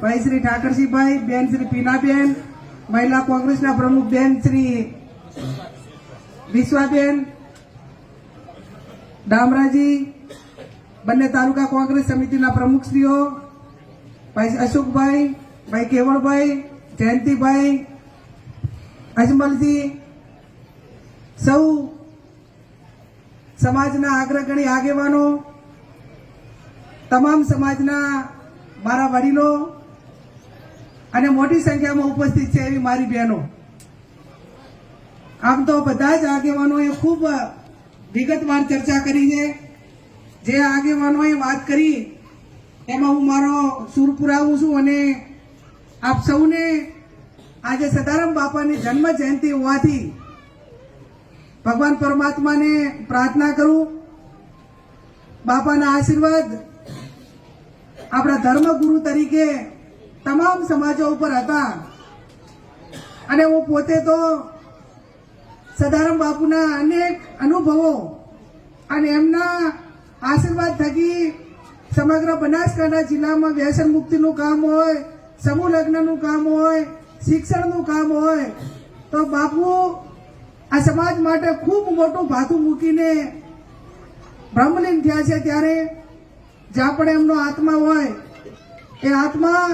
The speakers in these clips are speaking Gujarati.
ભાઈ શ્રી ઠાકરસિંહભાઈ બેન શ્રી પીનાબેન, મહિલા કોંગ્રેસના પ્રમુખ બેન શ્રી વિશ્વાબેન, ડામરાજી, બંને તાલુકા કોંગ્રેસ સમિતિના પ્રમુખશ્રીઓ, ભાઈ અશોકભાઈ, ભાઈ કેવળભાઈ, જયંતિભાઈ, અજમલજી, સૌ સમાજના અગ્રગણી આગેવાનો, તમામ સમાજના મારા વડીલો અને મોટી સંખ્યામાં ઉપસ્થિત છે એવી મારી બહેનો. આમ તો બધા જ આગેવાનોએ ખૂબ વિગતવાર ચર્ચા કરી છે જે આગેવાનોએ વાત કરી, એમાં હું મારો સુર પુરાવું છું અને આપ સૌને આજે સદારામ બાપાની જન્મ જયંતિ હોવાથી ભગવાન પરમાત્માને પ્રાર્થના કરું. બાપાના આશીર્વાદ આપણા ધર્મગુરુ તરીકે તમામ સમાજો ઉપર હતા. અને હું પોતે તો સદારામ બાપુના અનેક અનુભવો અને એમના આશીર્વાદ થકી સમગ્ર બનાસકાંઠા જિલ્લામાં વ્યસન મુક્તિનું કામ હોય, સમૂહ લગ્નનું કામ હોય, શિક્ષણનું કામ હોય, તો બાપુ આ સમાજ માટે ખૂબ મોટું ભાથું મૂકીને બ્રહ્મલીન થયા છે ત્યારે જ્યાં પણ એમનો આત્મા હોય એ આત્મા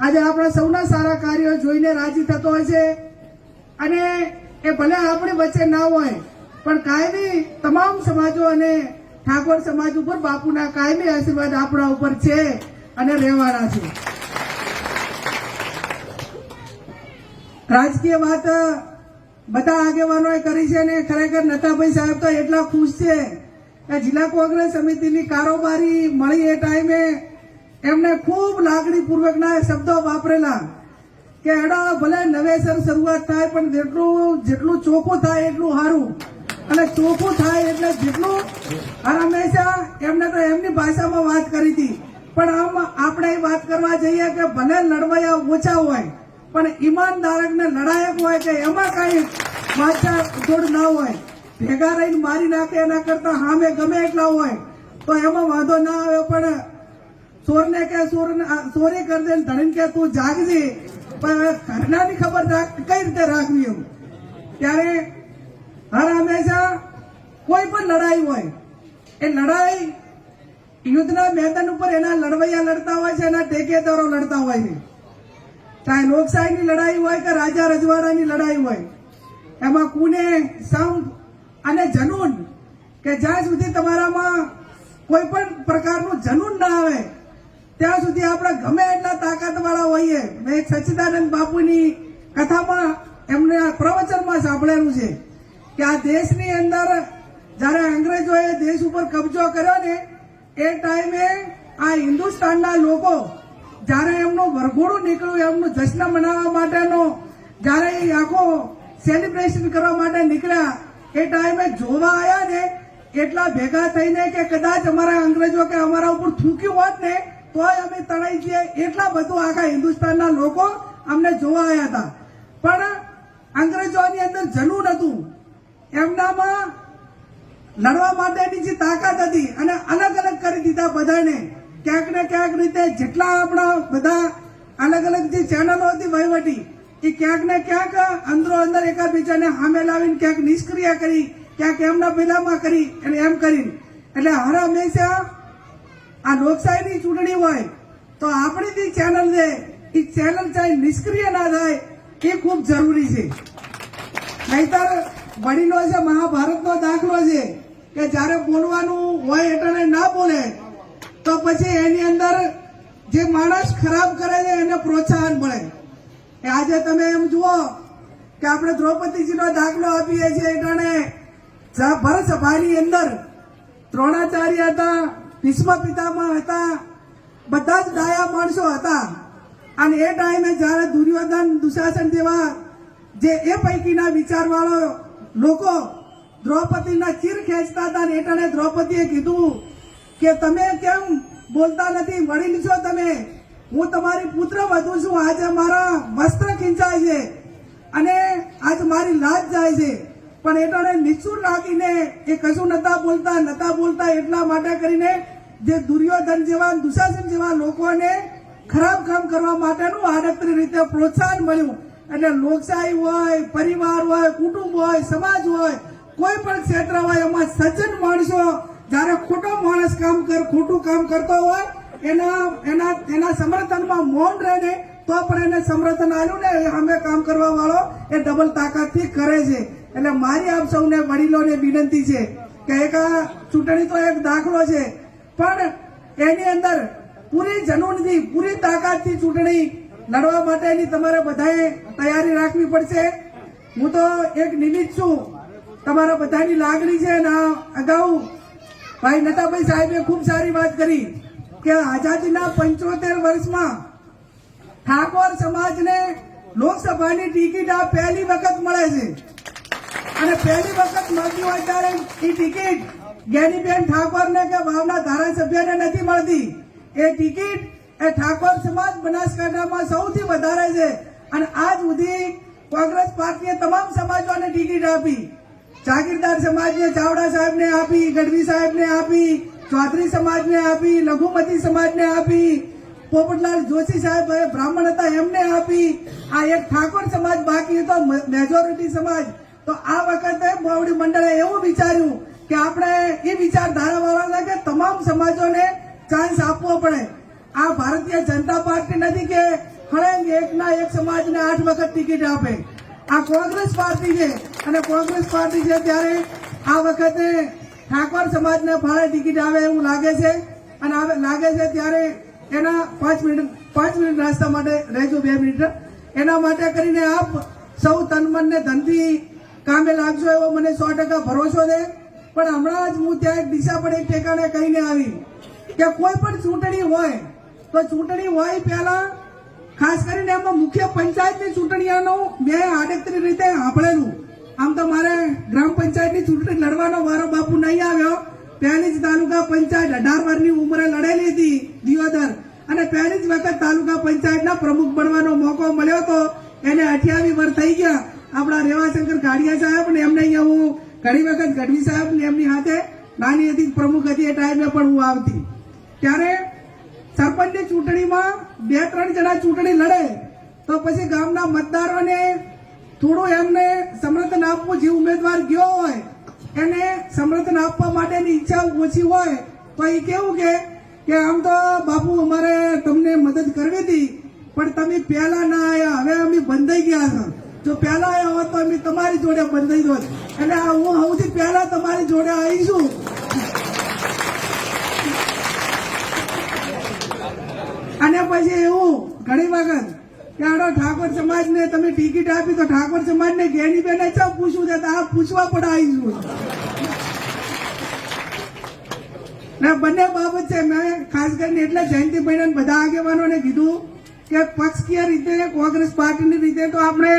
આજે આપણા સૌના સારા કાર્યો જોઈને રાજી થતો હોય છે. અને એ ભલે આપણી વચ્ચે ના હોય, પણ કાયમી તમામ સમાજો અને ઠાકોર સમાજ ઉપર બાપુના કાયમી આશીર્વાદ આપણા ઉપર છે અને રહેવાના છે. રાજકીય વાત બધા આગેવાનોએ કરી છે અને ખરેખર નતાભાઈ સાહેબ તો એટલા ખુશ છે કે જિલ્લા કોંગ્રેસ સમિતિની કારોબારી મળી એ ટાઈમે એમને ખૂબ લાગણીપૂર્વકના શબ્દો વાપરેલા કે એડા ભલે નવેસર શરૂઆત થાય, પણ જેટલું જેટલું ચોખ્ખું થાય એટલું સારું. અને ચોખ્ખું થાય એટલે જેટલું હંમેશા એમને તો એમની ભાષામાં વાત કરી હતી. પણ આમ આપણે વાત કરવા જઈએ કે ભલે લડવાયા ઓછા હોય, પણ ઈમાનદારક ને લડાયક હોય કે એમાં કઈ વાંચા જોડ ના હોય, ભેગા રહીને મારી નાખે એના કરતા સામે ગમે એટલા હોય, તો એમાં વાંધો ના આવે. પણ ચોરને કે ચોર ચોરી કરી દે ને ધણીને કે તું જાગજે. પણ હવે ઘરનાની ખબર કઈ રીતે રાખવી એવું ત્યારે હર હંમેશા કોઈ પણ લડાઈ હોય, એ લડાઈ યુદ્ધના મેદાન ઉપર એના લડવૈયા લડતા હોય છે, એના ટેકેદારો લડતા હોય છે. ચાહે લોકશાહીની લડાઈ હોય કે રાજા રજવાડાની લડાઈ હોય, એમાં કુને સંપ અને જનૂન, કે જ્યાં સુધી તમારામાં કોઈ પણ પ્રકારનું જનૂન ના આવે ત્યાં સુધી આપણે ગમે એટલા તાકાતવાળા હોઈએ. મેં એક સચ્ચિદાનંદ બાપુની કથામાં એમને પ્રવચનમાં સાંભળેલું છે કે આ દેશની અંદર જ્યારે અંગ્રેજોએ દેશ ઉપર કબજો કર્યો ને, એ ટાઈમે આ હિન્દુસ્તાનના લોકો જ્યારે એમનું વરઘોડું નીકળ્યું, એમનું જશ્ન મનાવવા માટેનો, જ્યારે એ આખો સેલિબ્રેશન કરવા માટે નીકળ્યા, એ ટાઈમે જોવા આવ્યા ને, એટલા ભેગા થઈને કે કદાચ અમારા અંગ્રેજો કે અમારા ઉપર થૂક્યું હોત ને તોય અમે તણાઈ જઈએ એટલા બધું આખા હિન્દુસ્તાનના લોકો અમને જોવા આવ્યા હતા. પણ અંગ્રેજોની અંદર જરૂર હતું એમનામાં લડવા માટેની જે તાકાત હતી અને અલગ અલગ કરી દીધા બધાને. ક્યાંક ને ક્યાંક રીતે જેટલા આપણા બધા અલગ અલગ જે ચેનલો હતી વહીવટી, એ ક્યાંક ને ક્યાંક અંદરો અંદર એકાબીજાને સામે લાવીને ક્યાંક નિષ્ક્રિય કરી, ક્યાંક એમના પેલામાં કરી અને એમ કરીને. એટલે હર હંમેશા આ લોકશાહીની ચૂંટણી હોય, તો આપણી જે ચેનલ છે. એ ચેનલ ચાહે નિષ્ક્રિય ના થાય, એ ખૂબ જરૂરી છે. નહીતર વડીલો છે, મહાભારતનો દાખલો છે, કે જ્યારે બોલવાનું હોય એટલે ના બોલે, તો પછી એની અંદર જે માણસ ખરાબ કરે છે, એને પ્રોત્સાહન મળે. કે આજે તમે એમ જુઓ કે આપણે દ્રૌપદીજીનો દાખલો આપીએ છીએ એટલે ભરત સભાની અંદર દ્રોણાચાર્ય હતા ભીષ્મ પિતામાં હતા. બધા જ ડાયા માણસો હતા. અને એ ટાઈમે જ્યારે દુર્યોધન દુશાસન જેવા જે એ પૈકીના વિચારવાળો લોકો દ્રૌપદીના ચીર ખેંચતા હતા અને એટલે દ્રૌપદીએ કીધું કે તમે કેમ બોલતા નથી? વડીલ છો તમે. હું તમારી પુત્ર વધુ છું. આજે મારા વસ્ત્ર ખીંચાય છે. અને આજ મારી લાજ જાય છે. પણ એટલે નીચું લાગીને એ કશું નતા બોલતા નતા બોલતા એટલા માટે કરીને જે દુર્યોધન જેવા, દુશાસન જેવા લોકોને ખરાબ કામ કરવા માટેનું આડકતરી રીતે પ્રોત્સાહન મળ્યું. એટલે લોકશાહી હોય, પરિવાર હોય, કુટુંબ હોય, સમાજ હોય, કોઈ પણ ક્ષેત્ર હોય, એમાં સજ્જન માણસો જ્યારે ખોટો માણસ કામ કર, ખોટું કામ કરતો હોય, એના એના એના સમર્થનમાં મૌન રહીને તો પણ એને સમર્થન આવ્યું ને અમે કામ કરવા વાળો એ ડબલ તાકાતથી કરે છે. એટલે મારી આપ સૌને વડીલોને વિનંતી છે કે એક આ ચૂંટણી તો એક દાખલો છે, પણ એની અંદર પૂરી જનૂનથી પૂરી તાકાતથી ચૂંટણી લડવા માટેની તમારે બધાએ તૈયારી રાખવી પડશે. હું તો એક નિમિત્ત છું. તમારા બધાની લાગણી છે ના અગાઉ ભાઈ નતાભાઈ સાહેબે ખૂબ સારી વાત કરી કે આઝાદીના પંચોતેર વર્ષમાં ઠાકોર સમાજને લોકસભાની ટિકિટ આ પહેલી વખત મળે છે. અને પહેલી વખત મળતી હોય ત્યારે એ ટિકિટ જ્ઞાનીબેન ઠાકોરને કે વાવના ધારાસભ્યને નથી મળતી. એ ટિકિટ એ ઠાકોર સમાજ બનાસકાંઠામાં સૌથી વધારે છે. અને આજ સુધી કોંગ્રેસ પાર્ટીએ તમામ સમાજોને ટિકિટ આપી. જાગીરદાર સમાજને, ચાવડા સાહેબને આપી, ગઢવી સાહેબને આપી, ચૌધરી સમાજને આપી, લઘુમતી સમાજને આપી, પોપટલાલ જોશી સાહેબ બ્રાહ્મણ હતા એમને આપી. આ એક ઠાકોર સમાજ બાકી હતો મેજોરિટી સમાજ. તો આ વખતે મોવડી મંડળે એવું વિચાર્યું કે આપણે એ વિચારધારા વાળાને કે તમામ સમાજોને ચાન્સ આપવો પડે. આ ભારતીય જનતા પાર્ટી નથી કે હળંગ એકના એક સમાજને આઠ વખત ટિકિટ આપે. આ કોંગ્રેસ પાર્ટી છે અને કોંગ્રેસ પાર્ટી છે ત્યારે આ વખતે ઠાકોર સમાજને ફાળે ટિકિટ આવે એવું લાગે છે. અને લાગે છે ત્યારે એના પાંચ મિનિટ પાંચ મિનિટ નાસ્તા માટે, રહેજો બે મિનિટ. એના માટે કરીને આપ સૌ તન મનને ધનથી કામે લાગશો એવો મને સો ટકા ભરોસો છે. પણ હમણાં જ હું ત્યાં એક દિશા પર એક ઠેકાણે કહીને આવી કે કોઈ પણ ચૂંટણી હોય, તો ચૂંટણી હોય પહેલા ખાસ કરીને એમાં મુખ્ય પંચાયતની ચૂંટણીઓનું મેં આડેતરી રીતે સાંભળેલું. આમ તો મારે ગ્રામ પંચાયતની ચૂંટણી લડવાનો વારો બાપુ નહીં આવ્યો. પહેલી જ તાલુકા પંચાયત અઢાર વર્ષની ઉંમરે લડેલી હતી દિયોદર. અને પહેલી જ વખત તાલુકા પંચાયતના પ્રમુખ બનવાનો મોકો મળ્યો હતો એને અઠ્યાવીસ વર્ષ થઈ ગયા. આપણા રેવાશંકર ગાડિયા સાહેબ ને એમને અહીંયા હું ઘણી વખત ગઢવી સાહેબ ને એમની સાથે નાની હતી, પ્રમુખ હતી એ ટાઈમે પણ હું આવતી. ત્યારે સરપંચની ચૂંટણીમાં બે, ત્રણ જણા ચૂંટણી લડે, તો પછી ગામના મતદારોને થોડું એમને સમર્થન આપવું જે ઉમેદવાર ગયો હોય, એને સમર્થન આપવા માટેની ઈચ્છા ઓછી હોય, તો એ કેવું કે કે આમ તો બાપુ અમારે તમને મદદ કરવી હતી, પણ તમે પહેલા ના આવ્યા હવે અમે બંધાઈ ગયા છો. જો પહેલા આવ્યા હોત તો અમે તમારી જોડે બંધાઈ દોત એટલે હું સૌથી પહેલા તમારી જોડે આવીશું અને પછી એવું, ઘણી વખત કે આડો ઠાકોર સમાજને તમે ટિકિટ આપી તો ઠાકોર સમાજને ગેની બેને ચા પૂછવું છે? આ પૂછવા પડે આવીશું ને બંને બાબત છે, મેં ખાસ કરીને એટલે જયંતિભાઈ બધા આગેવાનોને કીધું કે પક્ષકીય રીતે કોંગ્રેસ પાર્ટીની રીતે તો આપણે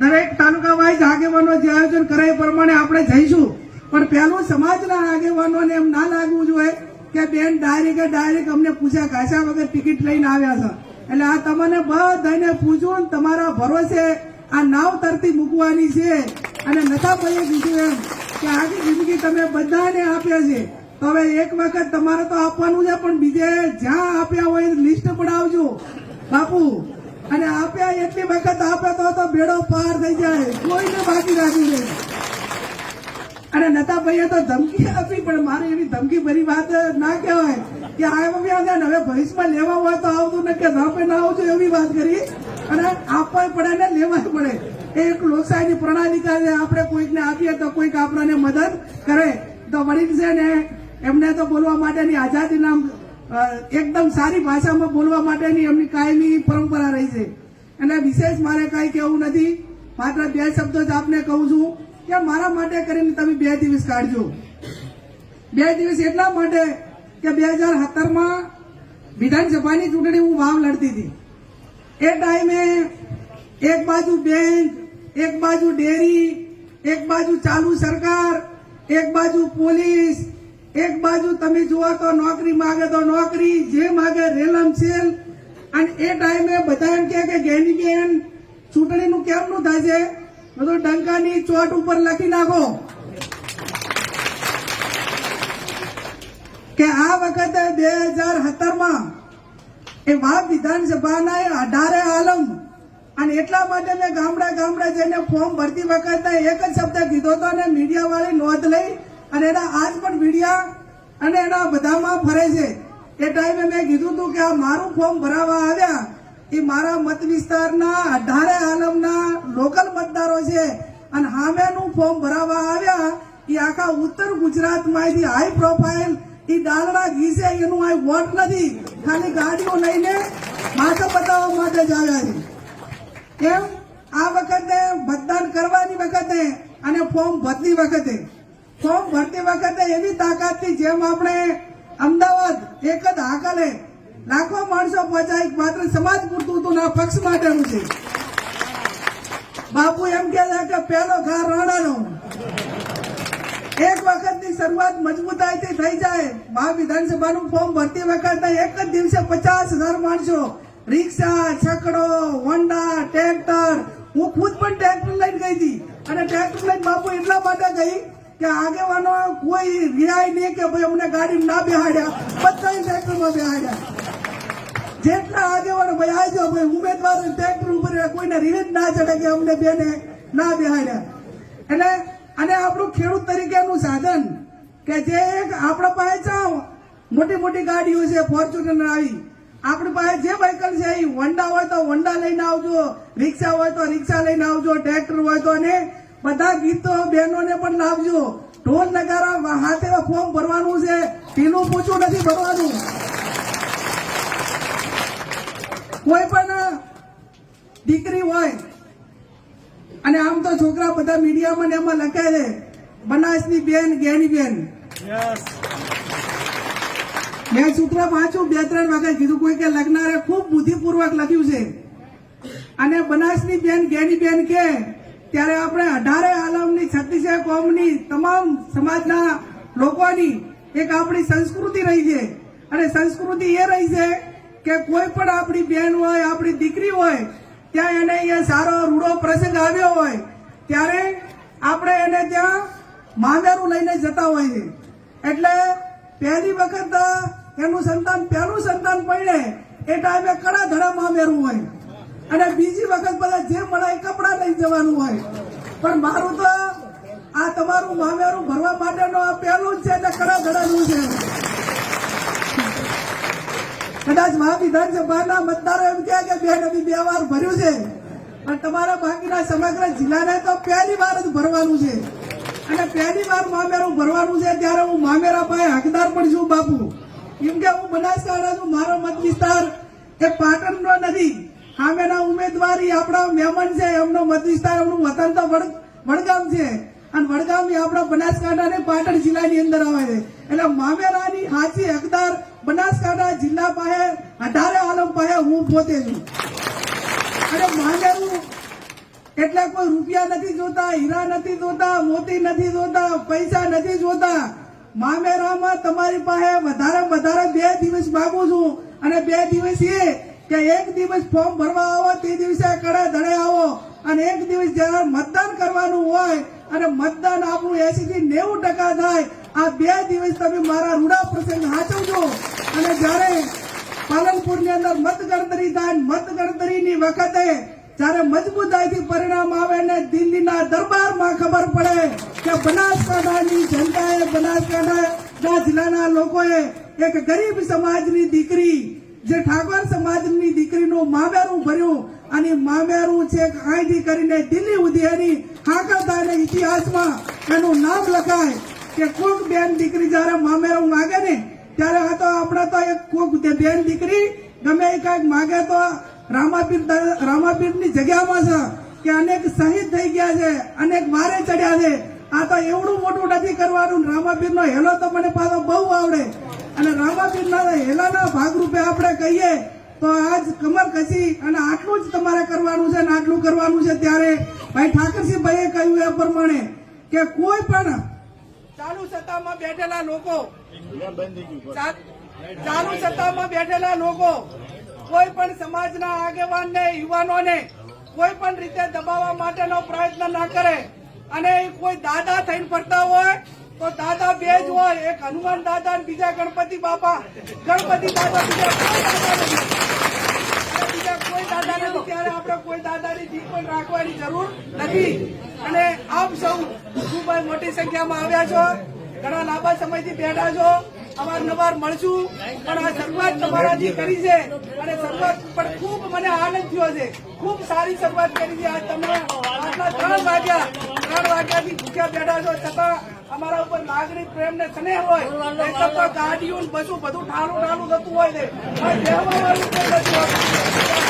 દરેક તાલુકા વાઇઝ આગેવાનો જે આયોજન કરે એ પ્રમાણે આપણે જઈશું. પણ પહેલું સમાજના આગેવાનોને એમ ના લાગવું જોઈએ કે બેન ડાયરેક્ટ ડાયરેક્ટ અમને પૂછ્યા ઘાસા વગર ટિકિટ લઈને આવ્યા છે. એટલે આ તમને બધાને પૂછવું ને તમારા ભરોસે આ નાવ તરતી મૂકવાની છે. અને નતા ભાઈએ કીધું એમ કે આખી જિંદગી તમે બધાને આપ્યા છે. તો હવે એક વખત તમારે તો આપવાનું છે, પણ બીજે જ્યાં આપ્યા હોય લિસ્ટ પડાવજો. બાપુ અને આપ્યા એટલી વખત આપે તો તો ભેડો પાર થઈ જાય. કોઈને બાકી રાખી નહીં. અને નતા ભાઈએ તો ધમકી આપી પણ મારે એવી ધમકી ભરી વાત ના કહેવાય કે આવ્યા ને હવે ભવિષ્યમાં લેવા હોય તો આવતું ને કે ધાપે ના આવજો એવી વાત કરી. અને આપવા પડે ને લેવા પડે. એ એક લોકશાહીની પ્રણાલી છે આપણે કોઈકને આપીએ તો કોઈક આપણને મદદ કરે. તો વડીલ છે ને એમને તો બોલવા માટેની આઝાદીના અ, એકદમ સારી ભાષામાં બોલવા માટેની એમની કાયમી પરંપરા રહી છે. એટલે વિશેષ મારે કાંઈ કહેવું નથી. માત્ર બે શબ્દો જ આપને કહું છું કે મારા માટે કરીને તમે બે દિવસ કાઢજો. બે દિવસ એટલા માટે કે બે હજાર સત્તરમાં વિધાનસભાની ચૂંટણી હું વાવ લડતી હતી. એ ટાઈમે એક બાજુ બેંક, એક બાજુ ડેરી, એક બાજુ ચાલુ સરકાર, એક બાજુ પોલીસ એક બાજુ તમે જુઓ તો નોકરી માગે તો નોકરી, જે માગે રેલમ સેલ. અને એ ટાઈમે બધા એમ કે, ગેની બેન, ચૂંટણીનું કેમનું થાય છે બધું ડંકાની ચોટ ઉપર લખી નાખો. કે આ વખતે બે હજાર સત્તરમાં એ વાવ વિધાનસભાના અઢારે આલમ. અને એટલા માટે મેં ગામડા ગામડા જઈને ફોર્મ ભરતી વખતે એક જ શબ્દ કીધો હતો અને મીડિયા વાળી નોંધ લઈ અને એના આજ પણ મીડિયા અને એના બધામાં ફરે છે. એ ટાઈમે મેં કીધું હતું કે આ મારું ફોર્મ ભરાવા આવ્યા, એ મારા મત વિસ્તારના અઢારે આલમના લોકલ મતદારો છે. અને હામેનું ફોર્મ ભરાવા આવ્યા, એ આખા ઉત્તર ગુજરાતમાંથી હાઈ પ્રોફાઇલ એ ડાલડા ઘી એનું આ વોટ નથી. ખાલી ગાડીઓ લઈને માથે બતાવવા માટે જ આવ્યા છે. કેમ? આ વખતે મતદાન કરવાની વખતે અને ફોર્મ ભરતી વખતે. ફોર્મ ભરતી વખતે એવી તાકાતથી જેમ આપણે અમદાવાદ એક જ હાકલે લાખો માણસો પહોંચાય માત્ર સમાજ પૂરતું હતું ના પક્ષ માટેનું છે. બાપુ એમ કે છે કે પહેલો ઘા રાણાનો. એક વખતની શરૂઆત મજબૂતાઈથી થઈ જાય. મહા વિધાનસભાનું ફોર્મ ભરતી વખતે એક જ દિવસે પચાસ હજાર માણસો રિક્ષા, છકડો, હોન્ડા, ટ્રેક્ટર, હું ખુદ પણ ટ્રેક્ટર લઈને ગઈ હતી. અને ટ્રેક્ટર લઈને બાપુ એટલા માટે ગઈ કે આગેવાનો કોઈ રિયાય નહીં કે ભાઈ અમને ગાડી ના બેહાડ્યા બધા ટ્રેક્ટરમાં બેહાડ્યા. જેટલા આગેવાનો ભાઈ આવજો ભાઈ ઉમેદવાર ટ્રેક્ટર ઉપર કોઈને રીત ના ચડે કે અમને બેને ના બેહાડ્યા. એટલે અને આપણું ખેડૂત તરીકેનું સાધન કે જે એક આપણા પાસે ચાવ મોટી મોટી ગાડીઓ છે ફોર્ચ્યુનર આવી. આપણી પાસે જે વ્હીકલ છે એ હોન્ડા હોય તો હોન્ડા લઈને આવજો, રિક્ષા હોય તો રિક્ષા લઈને આવજો, ટ્રેક્ટર હોય તો અને બધા ગીતો બહેનોને પણ લાવજો. ઢોલ નગારા હાથે ફોર્મ ભરવાનું છે. પીલું પૂછું નથી ભરવાનું. કોઈ પણ દીકરી હોય અને આમ તો છોકરા બધા મીડિયામાં ને એમાં લખે છે બનાસની બેન ગેની બેન. મેં સૂત્ર વાંચ્યું બે ત્રણ વખત કીધું કોઈ કે લખનારે ખૂબ બુદ્ધિપૂર્વક લખ્યું છે. અને બનાસની બેન ગેની બેન કે ત્યારે આપણે અઢારે આલમની છત્રીસે કોમની તમામ સમાજના લોકોની એક આપણી સંસ્કૃતિ રહી છે. અને સંસ્કૃતિ એ રહી છે કે કોઈ પણ આપણી બેન હોય, આપણી દીકરી હોય, ત્યાં એને અહીંયા સારો રૂડો પ્રસંગ આવ્યો હોય, ત્યારે આપણે એને ત્યાં મામેરું લઈને જતા હોય છે. એટલે પહેલી વખત એનું સંતાન, પહેલું સંતાન પડે એ ટાઈમે કડા ધડા મામેરું હોય. અને બીજી વખત બધા જે મળે કપડા લઈ જવાનું હોય. પણ મારું તો આ તમારું મામેરું ભરવા માટેનો આ પહેલું જ છે એટલે કડા ધડાનું છે. કદાચ મહા વિધાનસભાના મતદારો એમ કહે કે બે અમે બે વાર ભર્યું છે. પણ તમારા બાકીના સમગ્ર જિલ્લાને તો પહેલી વાર જ ભરવાનું છે. અને પહેલી વાર મામેરું ભરવાનું છે ત્યારે હું મામેરા પાસે હકદાર પણ છું બાપુ. કેમ કે હું બનાસકાંઠા છું મારો મત વિસ્તાર એ પાટણનો નથી. સામેના ઉમેદવારી આપણા મહેમાન છે, એમનો મત વિસ્તાર એમનું વતન તો વડ- વડગામ છે. અને વડગામ આપણા બનાસકાંઠા ને પાટણ જિલ્લાની અંદર આવે છે. એટલે મામેરાની હાચી હકદાર બનાસકાંઠા જિલ્લા પાસે, અઢારે આલમ પાસે હું પોતે છું. અને મામેરું એટલે કોઈ રૂપિયા નથી જોતા, હીરા નથી જોતા, મોતી નથી જોતા, પૈસા નથી જોતા. મામેરામાં તમારી પાસે વધારે વધારે બે દિવસ માગું છું. અને બે દિવસ એ કે એક દિવસ ફોર્મ ભરવા આવો, તે દિવસે કડે ધડે આવો. અને એક દિવસ જ્યારે મતદાન કરવાનું હોય, અને મતદાન આપણું એસી થી નેવું ટકા થાય, આ બે દિવસ તમે મારા રૂડા પ્રસંગ સાચવજો અને જ્યારે પાલનપુરની અંદર મતગણતરી થાય મતગણતરીની વખતે જ્યારે મજબૂતાઈથી પરિણામ આવે ને દિલ્હીના દરબારમાં ખબર પડે કે બનાસકાંઠાની જનતાએ, બનાસકાંઠા જિલ્લાના લોકોએ એક ગરીબ સમાજની દીકરી જે ઠાકોર સમાજની દીકરીનું મામેરું ભર્યું અને મામેરું છે અહીંથી કરીને દિલ્હી સુધી એની હાકલતાને ઇતિહાસમાં એનું નામ લખાય કે કોક બેન દીકરી જ્યારે મામેરું માગે ને, ત્યારે આ તો આપણે તો એક કોક બેન દીકરી ગમે એ કાંઈક માગે તો રામાપીર રામાપીરની જગ્યામાં છે કે અનેક શહીદ થઈ ગયા છે, અનેક મારે ચડ્યા છે. આ તો એવડું મોટું નથી કરવાનું. રામાપીરનો હેલો તો મને પાછો બહુ આવડે. અને રામાપીરના હેલાના ભાગરૂપે આપણે કહીએ તો આજ કમર કસી અને આટલું જ તમારે કરવાનું છે અને આટલું કરવાનું છે ત્યારે ભાઈ ઠાકરસિંહભાઈએ કહ્યું એ પ્રમાણે કે કોઈ પણ ચાલુ સત્તામાં બેઠેલા લોકો ચાલુ સત્તામાં બેઠેલા લોકો કોઈ પણ સમાજના આગેવાનને, યુવાનોને કોઈ પણ રીતે દબાવવા માટેનો પ્રયત્ન ના કરે. અને કોઈ દાદા થઈને ફરતા હોય, તો દાદા બે જ હોય. એક હનુમાન દાદા બીજા ગણપતિ બાપા. ગણપતિ દાદા, બીજા બીજા કોઈ દાદા નથી. ત્યારે આપણે કોઈ દાદાની જીત પણ રાખવાની જરૂર નથી. અને આપ સૌ ખૂબ મોટી સંખ્યામાં આવ્યા છો. ઘણા લાંબા સમયથી બેઠા છો. અવારનવાર મળશું. પણ આ શરૂઆત તમારાથી કરી છે. અને શરૂઆત પણ ખૂબ મને આનંદ થયો છે. ખૂબ સારી શરૂઆત કરી છે. આજ તમે આટલા ત્રણ વાગ્યા, ત્રણ વાગ્યાથી ભૂખ્યા બેઠા છો. છતાં અમારા ઉપર નાગરિક પ્રેમ ને સ્નેહ હોય એટલે તો ગાડીઓ ને બસું બધું ઠાલું ઠાલું થતું હોય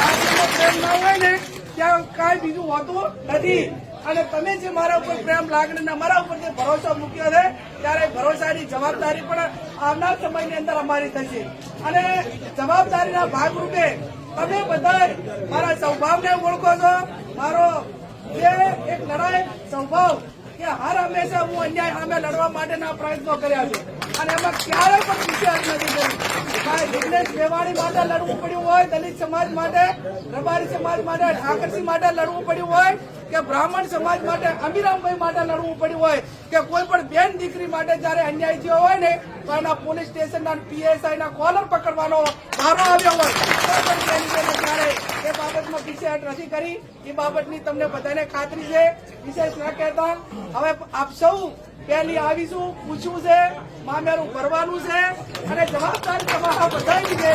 લાગણીનો પ્રેમ ના હોય ને, ત્યાં કાંઈ બીજું હોતું નથી. અને તમે જે મારા ઉપર પ્રેમ લાગણી અમારા ઉપર જે ભરોસો મૂક્યો છે, ત્યારે ભરોસાની જવાબદારી પણ આવનાર સમયની અંદર અમારી થશે. અને જવાબદારીના ભાગરૂપે તમે બધા મારા સ્વભાવને ઓળખો છો. મારો જે એક લડાઈ સ્વભાવ કે હર હંમેશા હું અન્યાય સામે લડવા માટેના પ્રયત્નો કર્યા છે. અને એમાં ક્યારે પણ વિચાર નથી કર્યો ભાઈ, જિગ્નેશ મેવાણી માટે લડવું પડ્યું હોય, દલિત સમાજ માટે, રબારી સમાજ માટે ઠાકરસી માટે લડવું પડ્યું હોય, કે બ્રાહ્મણ સમાજ માટે અમીરામભાઈ માટે લડવું પડ્યું હોય, કે કોઈ પણ બેન દીકરી માટે જયારે અન્યાય થયો હોય ને, તો એના પોલીસ સ્ટેશનના પીએસઆઈ ના કોલર પકડવાનો વારો આવ્યો હોય. ત્યારે એ બાબતમાં પીછેહટ નથી કરી, એ બાબતની તમને બધાને ખાતરી છે. વિશેષ ન કહેતા. હવે આપ સૌ પહેલી આવીશું પૂછવું છે મામેરું ભરવાનું છે અને જવાબદારી તમારા બધાની છે.